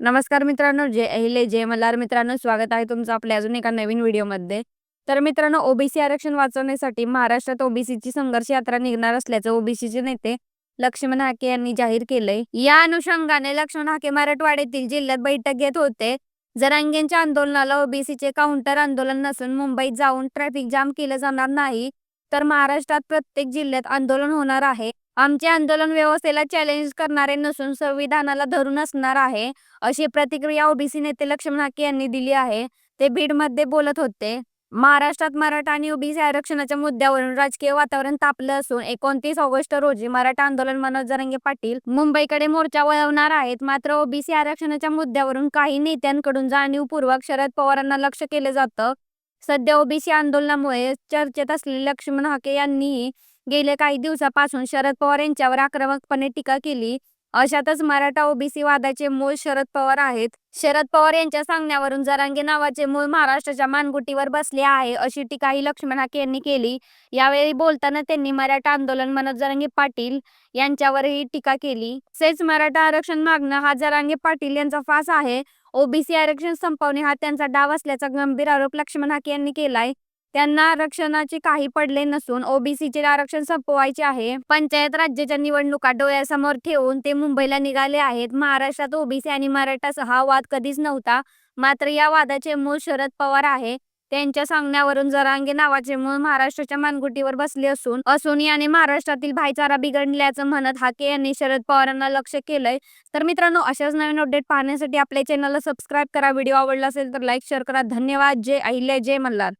नमस्कार मित्रांनो जय अहिले जय मल्हार मित्रांनो स्वागत आहे तुमचं आपल्या अजून एका नवीन व्हिडिओमध्ये. तर मित्रांनो ओबीसी आरक्षण वाचवण्यासाठी महाराष्ट्रात ओबीसीची संघर्ष यात्रा निघणार असल्याचं ओबीसीचे नेते लक्ष्मण हाके यांनी जाहीर केलंय. या अनुषंगाने लक्ष्मण हाके मराठवाड्यातील जिल्ह्यात बैठक घेत होते. जरांगेंच्या आंदोलनाला ओबीसीचे काउंटर आंदोलन नसून मुंबईत जाऊन ट्रॅफिक जाम केलं जाणार नाही तर महाराष्ट्रात प्रत्येक जिल्ह्यात आंदोलन होणार आहे. आमचे आंदोलन व्यवस्थेला चॅलेंज करणारे नसून संविधानाला धरून असणार आहे अशी प्रतिक्रिया ओबीसी नेते लक्ष्मण हाके यांनी दिली आहे. ते बीडमध्ये बोलत होते महाराष्ट्रात मराठा आणि ओबीसी आरक्षणाच्या मुद्द्यावरून राजकीय वातावरण तापलं असून एकोणतीस ऑगस्ट रोजी मराठा आंदोलन मनोज जरंगे पाटील मुंबईकडे मोर्चा वळवणार आहेत. मात्र ओबीसी आरक्षणाच्या मुद्द्यावरून काही नेत्यांकडून जाणीवपूर्वक शरद पवारांना लक्ष केलं जातं. सध्या ओबीसी आंदोलनामुळे चर्चेत असलेले लक्ष्मण हाके यांनीही गेल्या काही दिवसापासून शरद पवार यांच्यावर आक्रमकपणे टीका केली. अशातच मराठा ओबीसी वादाचे मूळ शरद पवार आहेत. शरद पवार यांच्या सांगण्यावरून जरांगे नावाचे मूळ महाराष्ट्राच्या मानगुटीवर बसले आहे अशी टीकाही लक्ष्मण हाके यांनी केली. यावेळी बोलताना त्यांनी मराठा आंदोलन मनोज जरांगे पाटील यांच्यावरही टीका केली. तसेच मराठा आरक्षण मागणं हा जरांगे पाटील यांचा फास आहे ओबीसी आरक्षण संपवणे हा त्यांचा डाव असल्याचा गंभीर आरोप लक्ष्मण हाके यांनी केलाय. त्यांना आरक्षणाचे काही पडले नसून ओबीसीचे आरक्षण संपवायचे आहे. पंचायत राज्याच्या निवडणुका डोळ्यासमोर ठेवून ते मुंबईला निघाले आहेत. महाराष्ट्रात ओबीसी आणि मराठा हा वाद कधीच नव्हता. मात्र या वादाचे मूळ शरद पवार आहे. त्यांच्या सांगण्यावरून जरांगे नावाचे मूळ महाराष्ट्राच्या मानगुटीवर बसले असून असून याने महाराष्ट्रातील भाईचारा बिघडल्याचं म्हणत हाके यांनी शरद पवारांना लक्ष केलंय. तर मित्रांनो अशाच नवीन अपडेट पाहण्यासाठी आपल्या चॅनलला सबस्क्राईब करा. व्हिडिओ आवडला असेल तर लाईक शेअर करा. धन्यवाद. जय अहिल्या जय मल्हार.